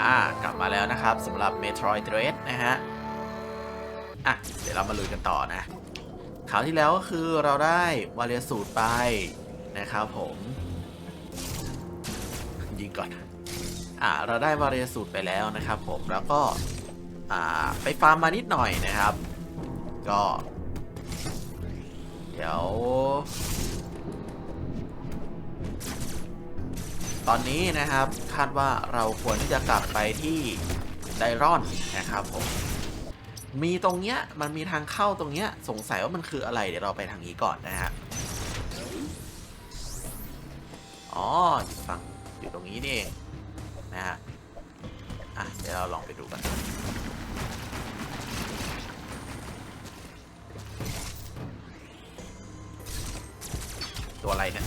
อ่ากลับมาแล้วนะครับสำหรับ Metroid Dread นะฮะ อะ เดี๋ยวเรามาลุยกันต่อนะคราวที่แล้วก็คือเราได้วาเรียสูตรไปนะครับผม ยิงก่อน อ่าเราได้วาเรียสูตรไปแล้วนะครับผมแล้วก็ อ่าไปฟาร์มมานิดหน่อยนะครับ ก็ เดี๋ยว ตอนนี้นะครับคาดว่าเราควรที่จะกลับไปที่ไดรอนนะครับผมมีตรงเนี้ยมันมีทางเข้าตรงเนี้ยสงสัยว่ามันคืออะไรเดี๋ยวเราไปทางนี้ก่อนนะฮะอ๋ออยู่ฝั่งอยู่ตรงนี้นี่เองนะฮะอะเดี๋ยวเราลองไปดูกันตัวอะไรเนี่ย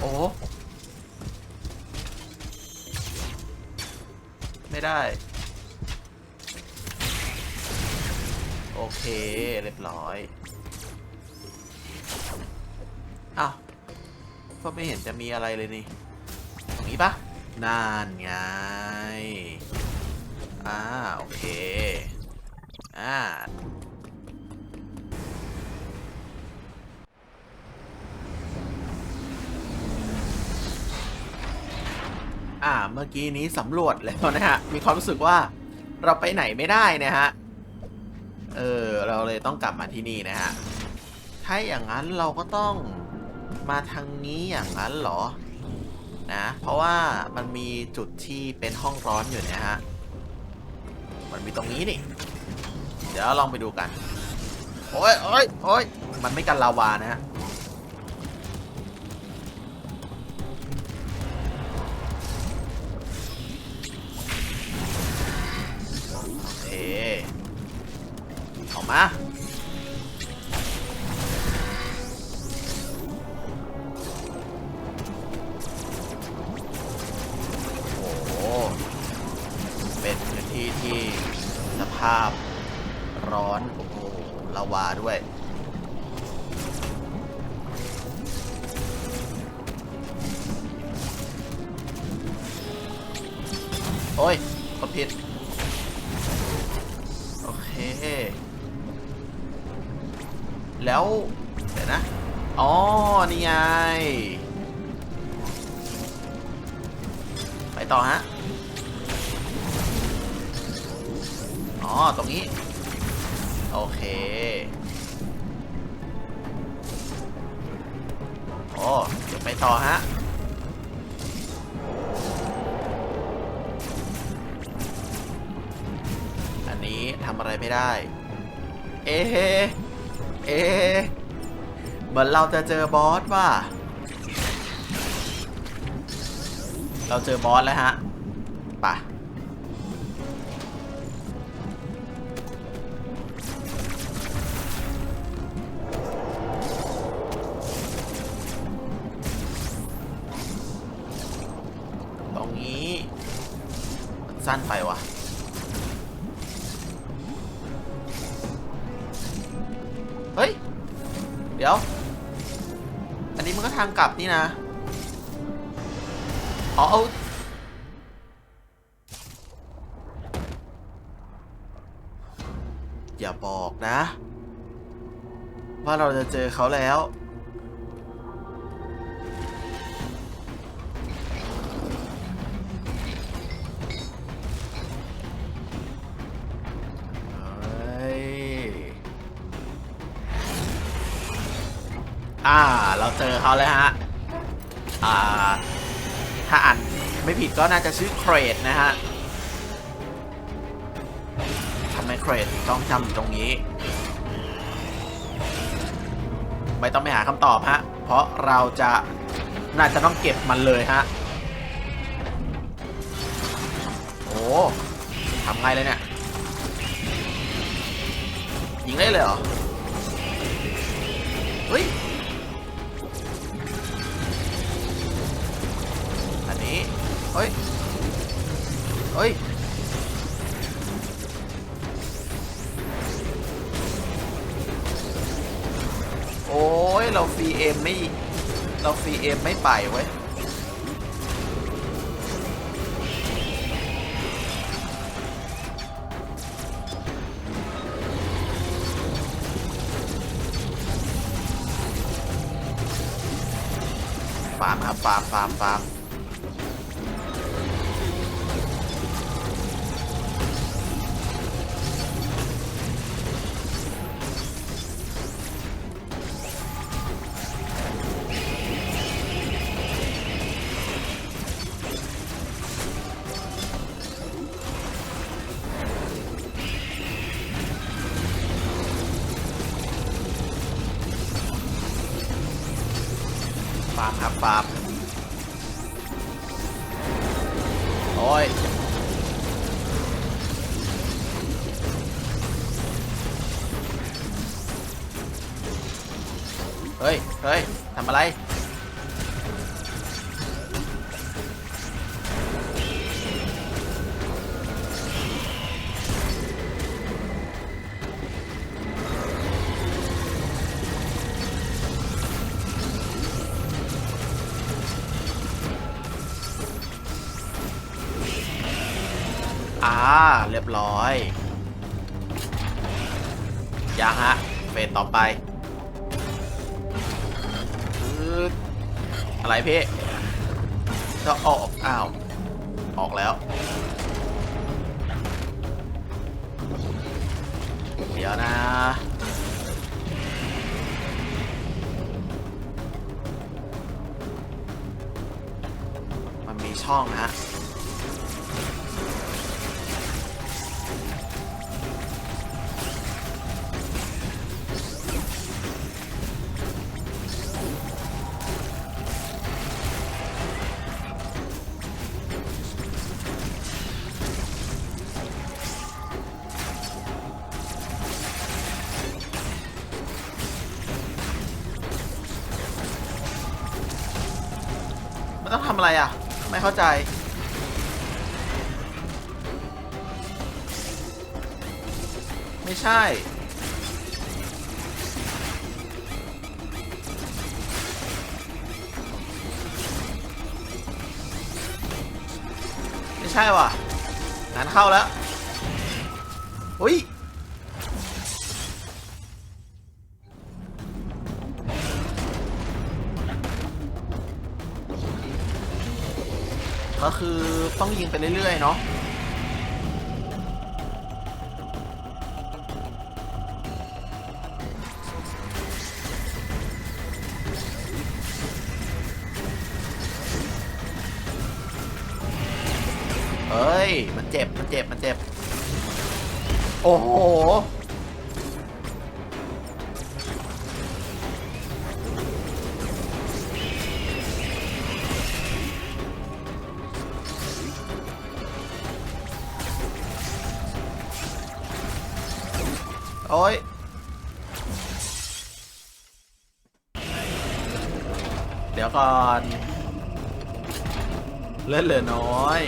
โอ้ ได้ โอเค เรียบร้อยอ้าวก็ไม่เห็นจะมีอะไรเลยนี่ตรงนี้ปะนานไงอ่าโอเค อ่า เมื่อกี้นี้สำรวจแล้วนะฮะ มีความรู้สึกว่าเราไปไหนไม่ได้นะฮะ เออ เราเลยต้องกลับมาที่นี่นะฮะ ถ้าอย่างนั้นเราก็ต้องมาทางนี้อย่างนั้นเหรอ นะ เพราะว่ามันมีจุดที่เป็นห้องร้อนอยู่นี่ยฮะ มันมีตรงนี้นี่ เดี๋ยวลองไปดูกัน โอ้ยโอ้ยโอ้ยมันไม่กันลาวานะฮะ มาโอ้โหเป็นพื้นที่ที่สภาพร้อนโอ้โหลาวาด้วยโอ้ยกดผิด แล้วเดี๋ยวนะ อ๋อ นี่ไง ไปต่อฮะ อ๋อ ตรงนี้ โอเคโอ้เดี๋ยวไปต่อฮะอันนี้ทำอะไรไม่ได้ เอ๊ะ เอ๊เหมือนเราจะเจอบอสว่ะ เราเจอบอสแล้วฮะไป่ะ กลับนี่นะ อ๋อเอาอย่าบอกนะ ว่าเราจะเจอเขาแล้ว อ่า เราเจอเขาแล้วฮะ อ่า ถ้าอ่านไม่ผิดก็น่าจะชื่อเครดนะฮะทำไมเครดต้องจำอยู่ตรงนี้ ไม่ต้องไปหาคำตอบฮะ เพราะเราจะน่าจะต้องเก็บมันเลยฮะ โอ้ทำไงเลยเนี่ย ยิงได้เลยเหรอ เฮ้ย เอ้ยโอ้ยเราฟรีเอ็มไม่เราฟรีเอ็มไม่ไปเว้ยฟาร์มครับฟาร์มฟาร์มฟาร์ม ครับฟาร์มโอ้ยเฮ้ยเฮ้ยทำอะไร ไปอะไรพี่จะออกอ้าว ออกแล้ว เดี๋ยวนะมันมีช่องนะฮะำอะไรอะ ไม่เข้าใจ ไม่ใช่ ไม่ใช่ว่ะงานเข้าแล้วอุ้ย ก็คือต้องยิงไปเรื่อยๆเนาะ โอ้ยเดี๋ยวก่อน เล่นเหลือน้อย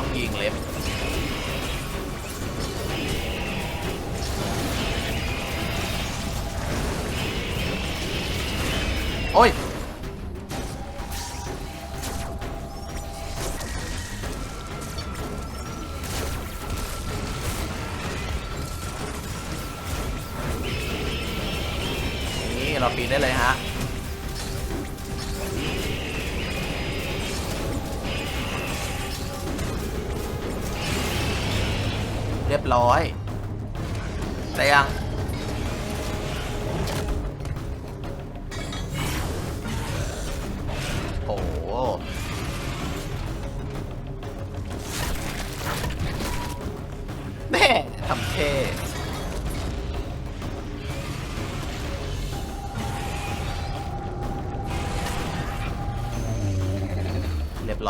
ต้องยิงเล็บ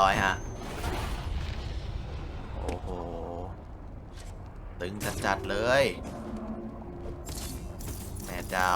ร้อยฮะ โอ้โห ตึงจัดๆเลย แม่เจ้า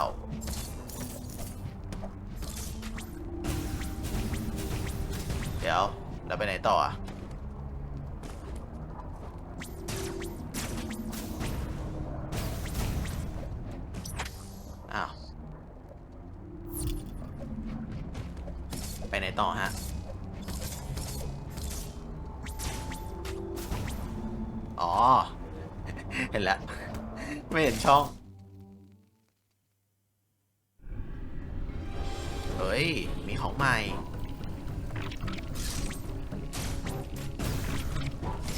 ไม่เห็นช่อง เฮ้ย มีของใหม่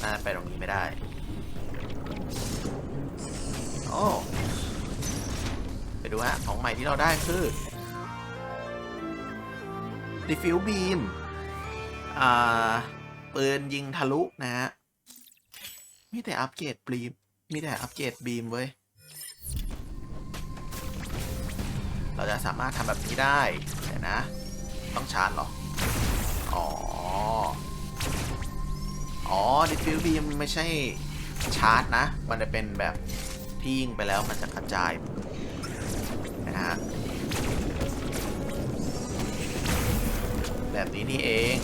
น่าไปตรงนี้ไม่ได้ โอ้ ไปดูฮะ ของใหม่ที่เราได้คือ Diffuse Beam อ่าปืนยิงทะลุนะฮะมีแต่อัปเกรดบีม มีแต่อัปเกรดบีมเว้ย เราจะสามารถทำแบบนี้ได้เดี๋ยวนะ ต้องชาร์จหรอ อ๋อ อ๋อ Diffuse Beam ไม่ใช่ชาร์จนะ มันจะเป็นแบบที่ยิงไปแล้วมันจะกระจายนะฮะแบบนี้นี่เอง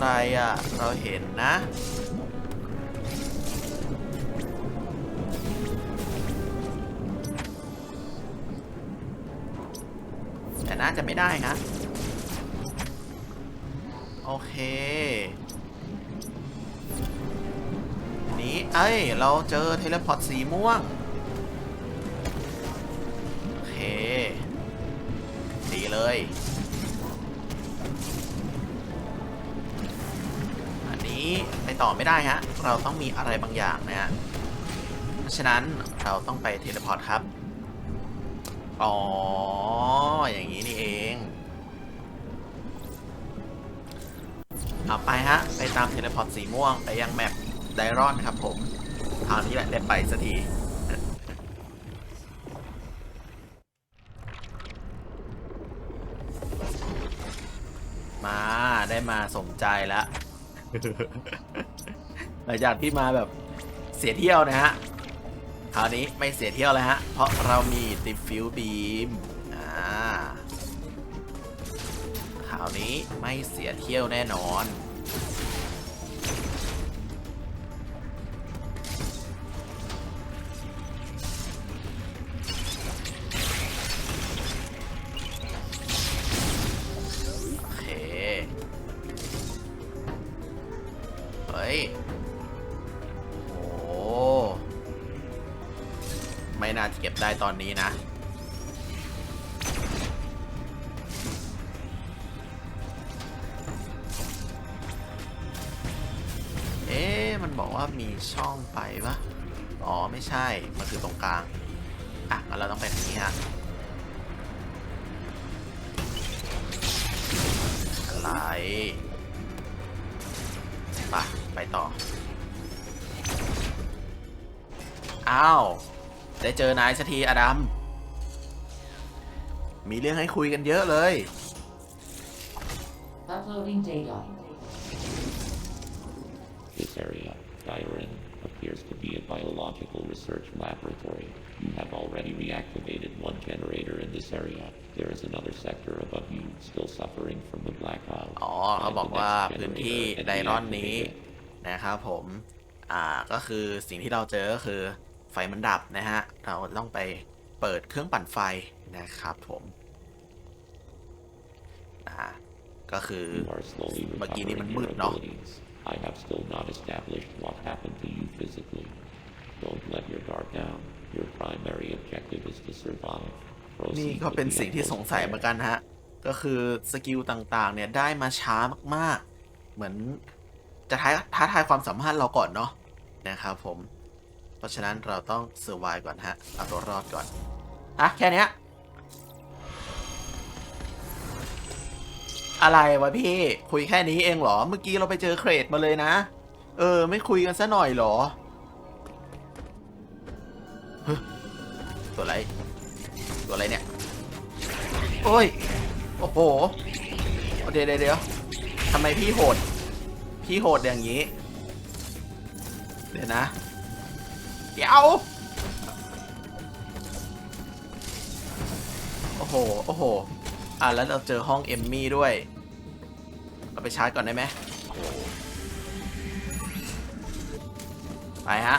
อะไรอะ เราเห็นนะ แต่น่าจะไม่ได้นะ โอเค นี้ เอ้ย เราเจอเทเลพอร์ตสีม่วง โอเค ดีเลย นี้ไปต่อไม่ได้ฮะ เราต้องมีอะไรบางอย่างนะฮะ เพราะฉะนั้นเราต้องไปเทเลพอร์ตครับ อ๋อ อย่างนี้นี่เอง เอาไปฮะ ไปตามเทเลพอร์ตสีม่วง ไปยังแมปไดรอนครับผมคราวนี้แหละได้ไปสักทีมาได้มาสมใจแล้ว หลังจากที่มาแบบเสียเที่ยวนะฮะ คราวนี้ไม่เสียเที่ยวแล้วฮะ เพราะเรามีติฟิวบีมอ่า คราวนี้ไม่เสียเที่ยวแน่นอน ตอนนี้นะ เอ๊ะ มันบอกว่ามีช่องไปปะอ๋อ ไม่ใช่ มันคือตรงกลาง อะงั้นเราต้องไปทางนี้ฮะ ได้เจอนายสักทีอดัม มีเรื่องให้คุยกันเยอะเลย Uploading data. This area, Skyrim, appears to be a biological research laboratory. You have already reactivated one generator in this area. There is another sector above you still suffering from the black cloud. อ๋อเขาบอกว่าพื้นที่ไดรอนนี้นะครับผม อ่าก็คือสิ่งที่เราเจอก็คือ ไฟมันดับนะฮะ เราต้องไปเปิดเครื่องปั่นไฟนะครับผมอ่าก็คือ You are slowly เมื่อกี้นี้มัน recovering มื your ดเนาะ abilities. I have still not established what happened to you physically. Don't let your guard down. Your primary objective is to survive. นี่ Proceed ก็ with เป็น the สิ่งที่ utmost สงสัย care. เหมือนกันฮะ ก็คือสกิลต่างๆ เนี่ยได้มาช้ามากๆ เหมือนจะท้าท้าทายความสามารถเราก่อนเนาะนะครับผม เพราะฉะนั้นเราต้องเซอร์ไวก่อนฮะ เอาตัวรอดก่อนอะแค่นี้อะไรวะพี่ คุยแค่นี้เองเหรอ เมื่อกี้เราไปเจอเครดมาเลยนะ เออ ไม่คุยกันซะหน่อยเหรอตัวอะไร ตัวอะไรเนี่ย โอ้ย โอ้โห เดี๋ยวเดี๋ยวเดี๋ยวทำไมพี่โหด พี่โหดอย่างนี้ เดี๋ยวนะ เดี๋ยวโอ้โห โอ้โห อะแล้วเราเจอห้องเอมมี่ด้วย เราไปชาร์จก่อนได้ไหมไปฮะ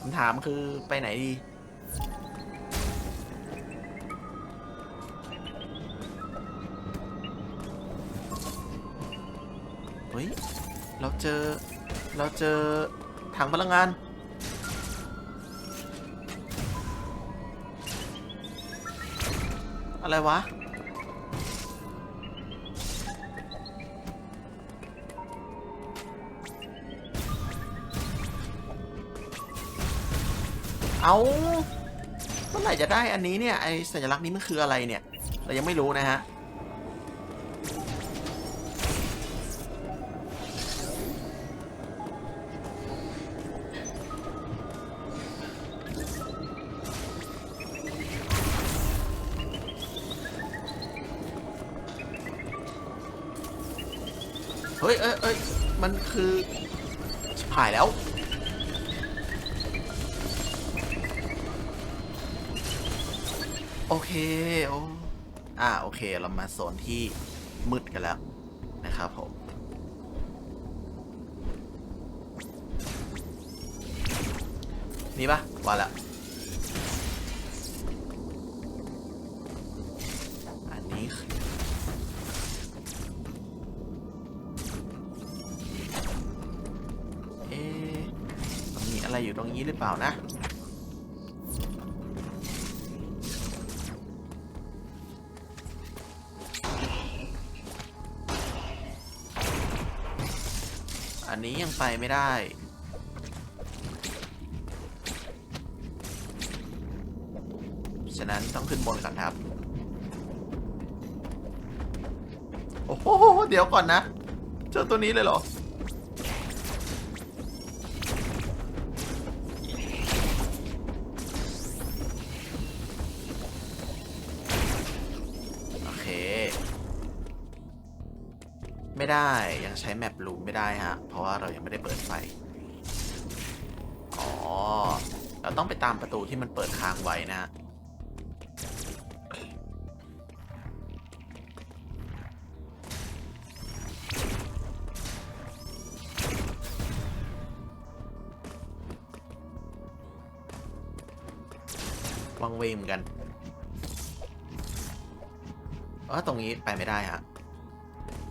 คำถามคือไปไหนดี เราเจอ เราเจอถังพลังงาน อะไรวะ เอาเมื่อไหร่จะได้อันนี้เนี่ย ไอสัญลักษณ์นี้มันคืออะไรเนี่ย เรายังไม่รู้นะฮะ หายแล้ว โอเคโอ้อ่าโอเค เรามาโซนที่มืดกันแล้วนะครับผมนี่ปะว่าแล้ว อะไรอยู่ตรงนี้หรือเปล่านะ อันนี้ยังไปไม่ได้ฉะนั้นต้องขึ้นบนก่อนครับ โอ้โห เดี๋ยวก่อนนะ เจอตัวนี้เลยเหรอโอ ไม่ได้ยังใช้แมปลูมไม่ได้ฮะ เพราะว่าเรายังไม่ได้เปิดไฟ อ๋อ เราต้องไปตามประตูที่มันเปิดค้างไว้นะฮะวังเวงเหมือนกันเออตรงนี้ไปไม่ได้ฮะ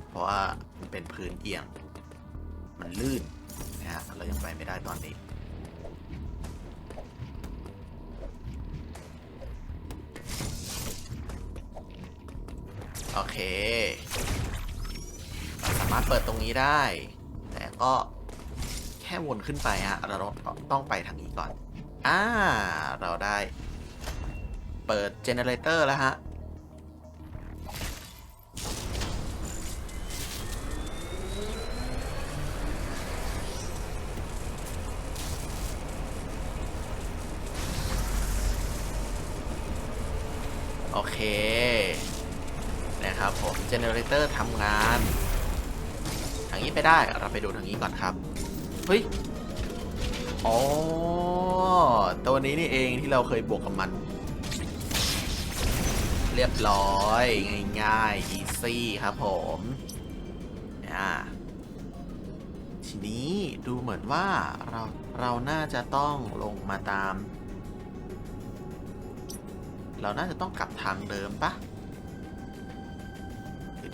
เพราะว่า มันเป็นพื้นเอียง มันลื่นนะฮะเรายังไปไม่ได้ตอนนี้ โอเค เราสามารถเปิดตรงนี้ได้ แต่ก็แค่วนขึ้นไปฮะ เราต้องไปทางนี้ก่อน อ่า เราได้ เปิดเจเนเรเตอร์แล้วฮะ โอเค นะครับผมเจเนเรเตอร์ทำงาน ทางนี้ไปได้ เราไปดูทางนี้ก่อนครับ เฮ้ย อ๋อ ตัวนี้นี่เองที่เราเคยบวกกับมัน เรียบร้อย ง่ายๆ easy ครับผมอ่าทีนี้ดูเหมือนว่าเราเราน่าจะต้องลงมาตาม เราน่าจะต้องกลับทางเดิมปะ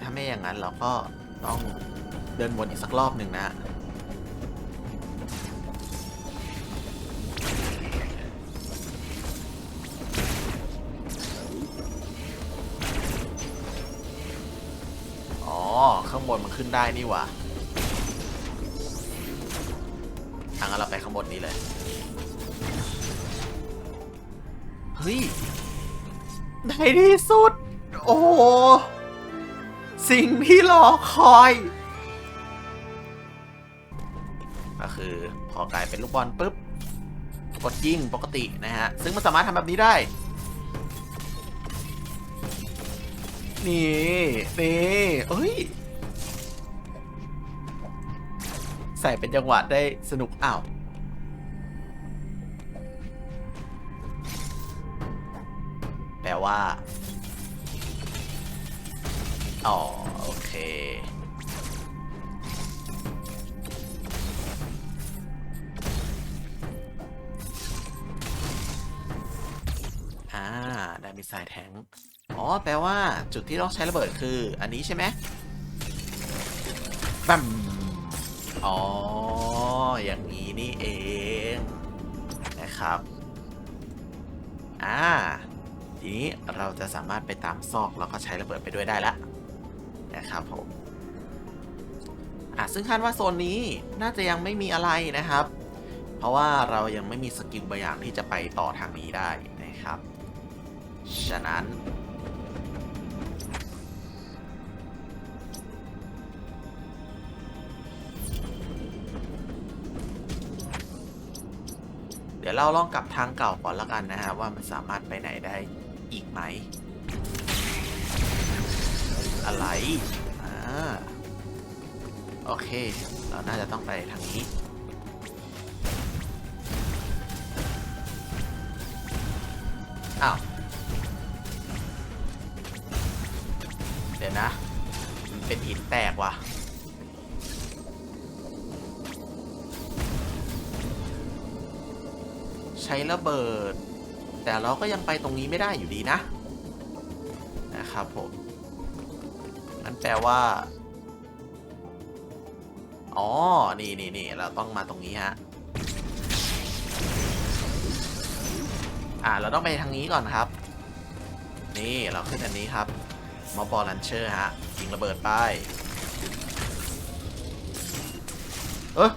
ถ้าไม่อย่างนั้นเราก็ต้องเดินวนอีกสักรอบหนึ่งนะอ๋อข้างบนมันขึ้นได้นี่หว่าทางเราไปข้างบนนี้เลย เฮ้ย ในที่สุด โอ้สิ่งที่รอคอยก็คือพอกลายเป็นลูกบอลปุ๊บกดยิงปกตินะฮะ ซึ่งมันสามารถทำแบบนี้ได้ นี่นี่เอ้ย ใส่เป็นจังหวะได้สนุกอ้าว แปลว่า อ๋อ โอเค อ่า ได้มิสไซล์แทงอ๋อ แปลว่าจุดที่ต้องใช้ระเบิดคือ อันนี้ใช่ไหมบัมอ๋อ อย่างนี้นี่เอง นะครับ อ่า ทีนี้เราจะสามารถไปตามซอกแล้วก็ใช้ระเบิดไปด้วยได้ละนะครับผมอะซึ่งคาดว่าโซนนี้น่าจะยังไม่มีอะไรนะครับ เพราะว่าเรายังไม่มีสกิลบางอย่างที่จะไปต่อทางนี้ได้นะครับ ฉะนั้นเดี๋ยวเราลองกลับทางเก่าก่อนล้วกันนะฮะว่ามันสามารถไปไหนได้ อีกไหม อะไร อ่า โอเค เราน่าจะต้องไปทางนี้ อ้าว เดี๋ยวนะ มันเป็นหินแตกว่ะใช้ระเบิด แต่เราก็ยังไปตรงนี้ไม่ได้อยู่ดีนะ นะครับผมนั่นแปลว่า อ๋อ นี่นี่นี่เราต้องมาตรงนี้ฮะ อ่า เราต้องไปทางนี้ก่อนครับ นี่เราขึ้นอันนี้ครับมอบบอลลันเชอร์ฮะยิงระเบิดไป เออ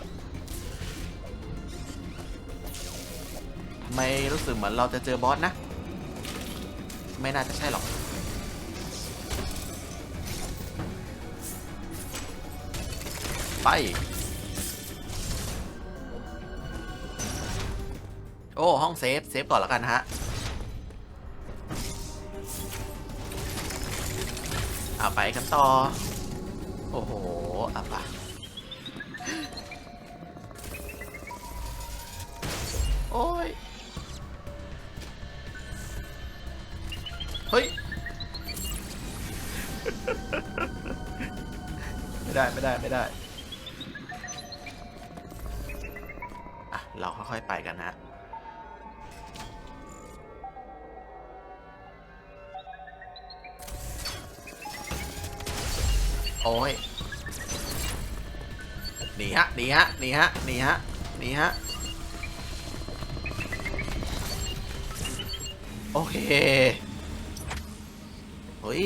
ไม่รู้สึกเหมือนเราจะเจอบอสนะ ไม่น่าจะใช่หรอก ไป โอ้ ห้องเซฟ เซฟก่อนแล้วกันฮะ เอาไปกันต่อ โอ้โหอะปะโอ้ย ไม่ได้ไม่ได้ไม่ได้อะเราค่อยๆไปกันนะโอ้ยหนีฮะหนีฮะหนีฮะหนีฮะหนีฮะโอเคเฮ้ย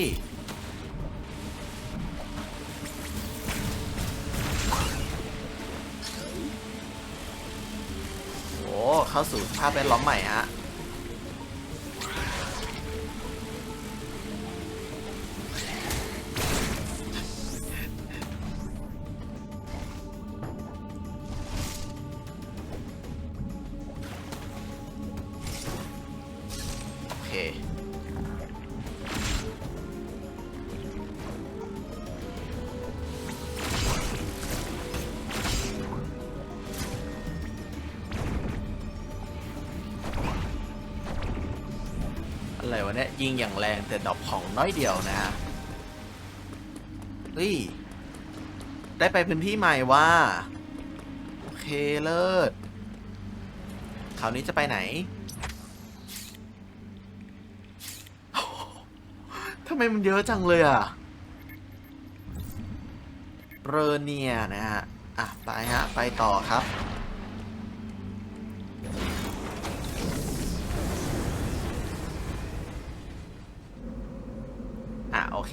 เข้าสู่สภาพแวดล้อมใหม่ฮะ ยิงอย่างแรงแต่ดอกของน้อยเดียวนะฮะเฮ้ย ได้ไปพื้นที่ใหม่ว่า โอเคเลิศคราวนี้จะไปไหนทำไมมันเยอะจังเลยอะเรเนียนะฮะ อะ ไปฮะ ไปต่อครับ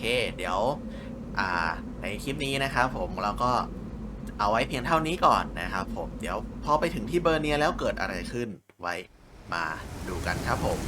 เคเดี๋ยวในคลิปนี้นะครับผมเราก็เอาไว้เพียงเท่านี้ก่อนนะครับผมเดี๋ยวพอไปถึงที่เบอร์เนียแล้วเกิดอะไรขึ้นไว้มาดูกันครับผม